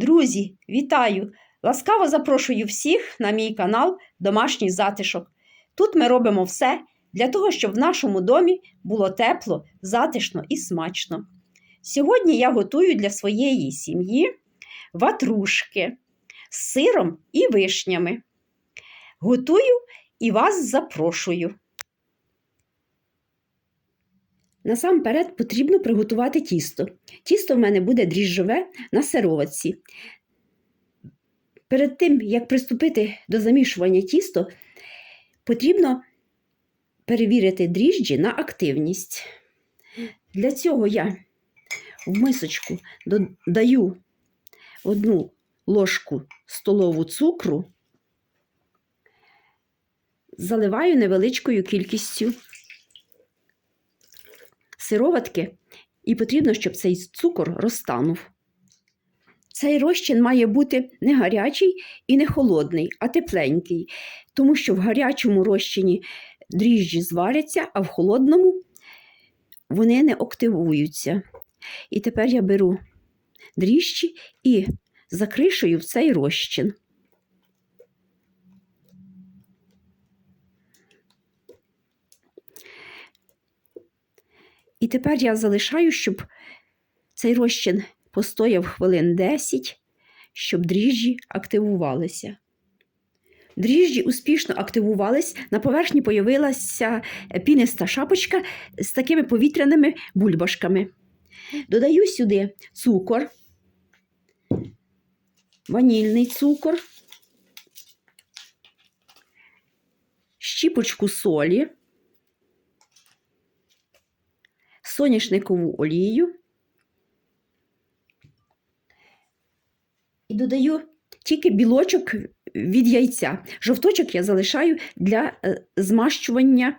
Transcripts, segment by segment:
Друзі, вітаю! Ласкаво запрошую всіх на мій канал Домашній затишок. Тут ми робимо все для того, щоб в нашому домі було тепло, затишно і смачно. Сьогодні я готую для своєї сім'ї ватрушки з сиром і вишнями. Готую і вас запрошую. Насамперед потрібно приготувати тісто. Тісто в мене буде дріжджове на сироватці. Перед тим, як приступити до замішування тіста, потрібно перевірити дріжджі на активність. Для цього я в мисочку додаю одну ложку столову цукру, заливаю невеличкою кількістю сироватки, і потрібно, щоб цей цукор розтанув. Цей розчин має бути не гарячий і не холодний, а тепленький, тому що в гарячому розчині дріжджі зваряться, а в холодному вони не активуються. І тепер я беру дріжджі і закришую в цей розчин. І тепер я залишаю, щоб цей розчин постояв хвилин 10, щоб дріжджі активувалися. Дріжджі успішно активувались, на поверхні появилася піниста шапочка з такими повітряними бульбашками. Додаю сюди цукор, ванільний цукор, щіпочку солі. Соняшникову олію і додаю тільки білочок від яйця. Жовточок я залишаю для змащування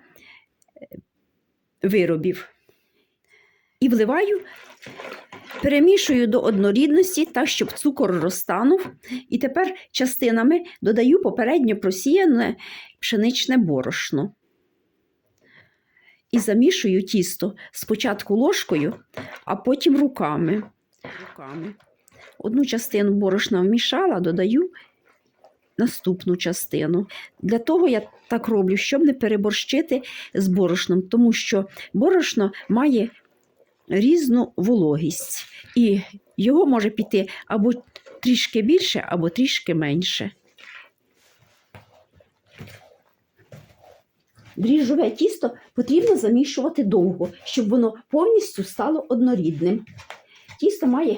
виробів. І вливаю, перемішую до однорідності, так, щоб цукор розтанув. І тепер частинами додаю попередньо просіяне пшеничне борошно і замішую тісто спочатку ложкою, а потім руками. руками. Одну частину борошна вмішала, додаю наступну частину. Для того я так роблю, щоб не переборщити з борошном, тому що борошно має різну вологість, і його може піти або трішки більше, або трішки менше. Дріжджове тісто потрібно замішувати довго, щоб воно повністю стало однорідним. Тісто має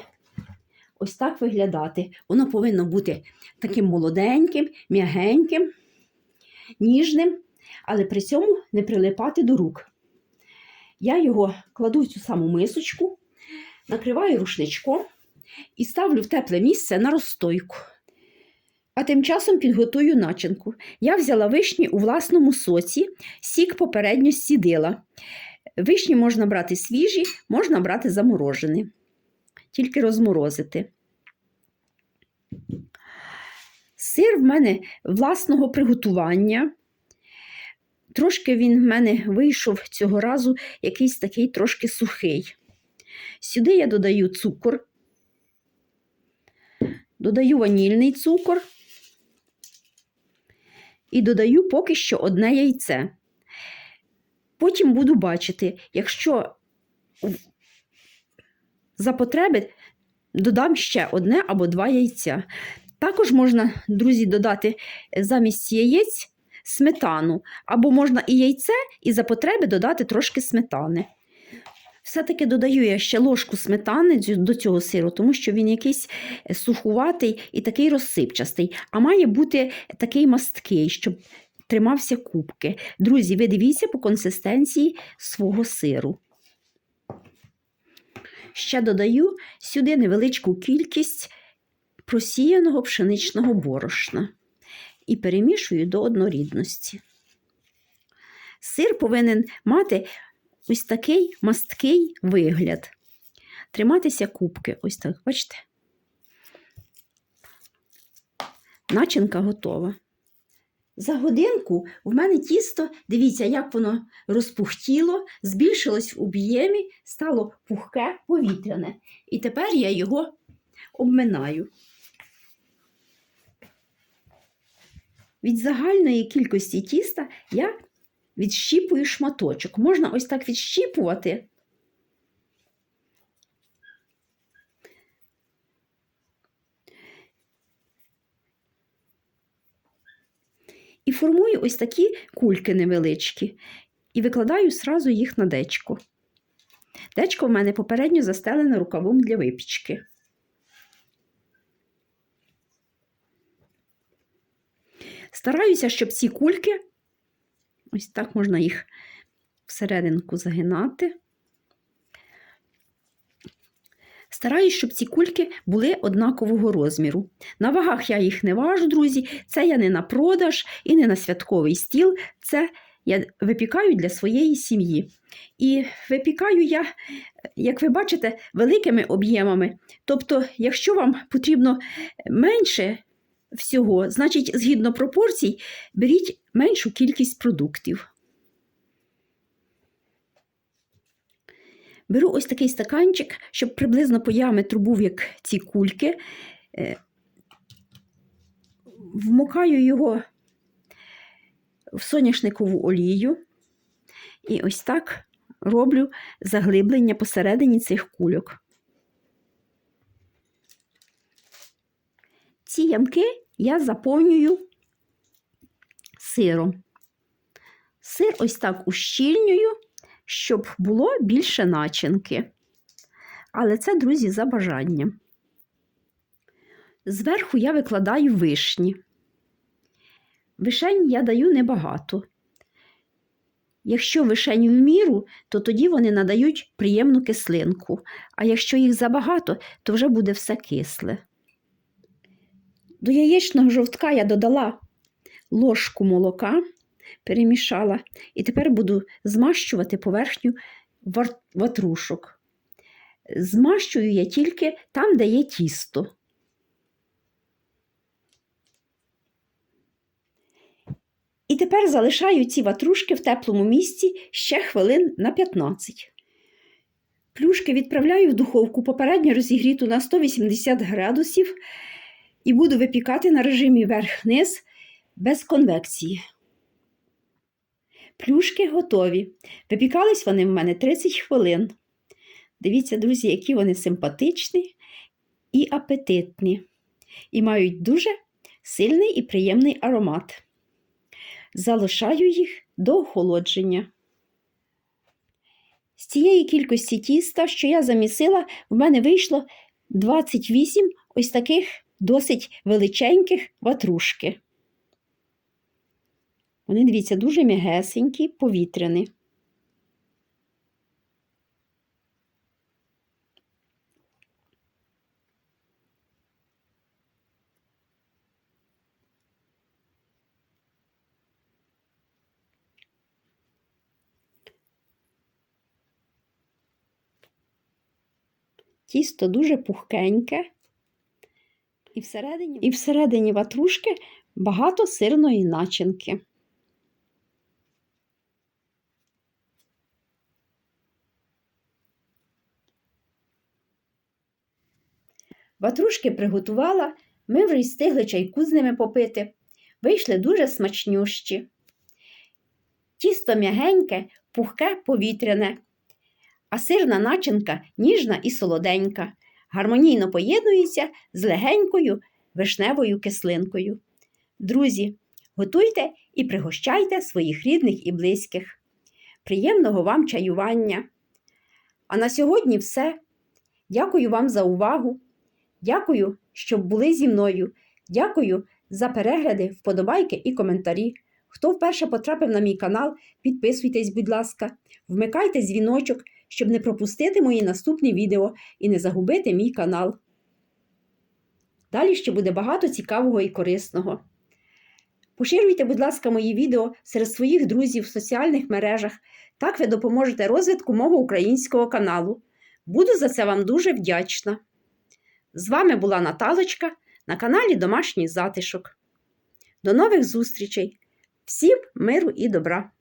ось так виглядати. Воно повинно бути таким молоденьким, м'ягеньким, ніжним, але при цьому не прилипати до рук. Я його кладу в цю саму мисочку, накриваю рушничком і ставлю в тепле місце на розстойку. А тим часом підготую начинку. Я взяла вишні у власному соці, сік попередньо сідила. Вишні можна брати свіжі, можна брати заморожені, тільки розморозити. Сир в мене власного приготування. Трошки він в мене вийшов цього разу якийсь такий трошки сухий. Сюди я додаю цукор, додаю ванільний цукор і додаю поки що одне яйце. Потім буду бачити, якщо за потреби додам ще одне або два яйця. Також можна, друзі, додати замість яєць сметану, або можна і яйце, і за потреби додати трошки сметани. Все-таки додаю я ще ложку сметани до цього сиру, тому що він якийсь сухуватий і такий розсипчастий, а має бути такий масткий, щоб тримався кубки. Друзі, ви дивіться по консистенції свого сиру. Ще додаю сюди невеличку кількість просіяного пшеничного борошна і перемішую до однорідності. Сир повинен мати ось такий масткий вигляд. Триматися кубки, ось так, бачите? Начинка готова. За годинку в мене тісто, дивіться, як воно розпухтіло, збільшилось в об'ємі, стало пухке, повітряне. І тепер я його обминаю. Від загальної кількості тіста я відщіпую шматочок. Можна ось так відщіпувати. І формую ось такі кульки невеличкі. І викладаю сразу їх на дечко. Дечко в мене попередньо застелене рукавом для випічки. Стараюся, щоб ці кульки, ось так можна їх всерединку загинати. Стараюсь, щоб ці кульки були однакового розміру. На вагах я їх не важу, друзі. Це я не на продаж і не на святковий стіл. Це я випікаю для своєї сім'ї. І випікаю я, як ви бачите, великими об'ємами. Тобто, якщо вам потрібно менше всього, значить, згідно пропорцій, беріть меншу кількість продуктів. Беру ось такий стаканчик, щоб приблизно по діаметру був як ці кульки. Е, Вмокаю його в соняшникову олію. І ось так роблю заглиблення посередині цих кульок. Ці ямки я заповнюю сиром. Сир ось так ущільнюю, щоб було більше начинки. Але це, друзі, за бажанням. Зверху я викладаю вишні. Вишень я даю небагато. Якщо вишень в міру, то тоді вони надають приємну кислинку, а якщо їх забагато, то вже буде все кисле. До яєчного жовтка я додала ложку молока, перемішала, і тепер буду змащувати поверхню ватрушок. Змащую я тільки там, де є тісто. І тепер залишаю ці ватрушки в теплому місці ще хвилин на 15. Плюшки відправляю в духовку попередньо розігріту на 180 градусів і буду випікати на режимі верх-низ без конвекції. Плюшки готові. Випікались вони в мене 30 хвилин. Дивіться, друзі, які вони симпатичні і апетитні, і мають дуже сильний і приємний аромат. Залишаю їх до охолодження. З цієї кількості тіста, що я замісила, в мене вийшло 28 ось таких досить величеньких ватрушки. Вони, дивіться, дуже м'ягесенькі, повітряні. Тісто дуже пухкеньке. І всередині, і всередині ватрушки багато сирної начинки. Ватрушки приготувала, ми вже й встигли чайку з ними попити. Вийшли дуже смачнющі. Тісто м'ягеньке, пухке повітряне, а сирна начинка ніжна і солоденька, гармонійно поєднується з легенькою вишневою кислинкою. Друзі, готуйте і пригощайте своїх рідних і близьких. Приємного вам чаювання! А на сьогодні все. Дякую вам за увагу. Дякую, що були зі мною. Дякую за перегляди, вподобайки і коментарі. Хто вперше потрапив на мій канал, підписуйтесь, будь ласка, вмикайте дзвіночок, щоб не пропустити мої наступні відео і не загубити мій канал. Далі ще буде багато цікавого і корисного. Поширюйте, будь ласка, мої відео серед своїх друзів в соціальних мережах. Так ви допоможете розвитку мого українського каналу. Буду за це вам дуже вдячна. З вами була Наталочка на каналі Домашній Затишок. До нових зустрічей! Всім миру і добра!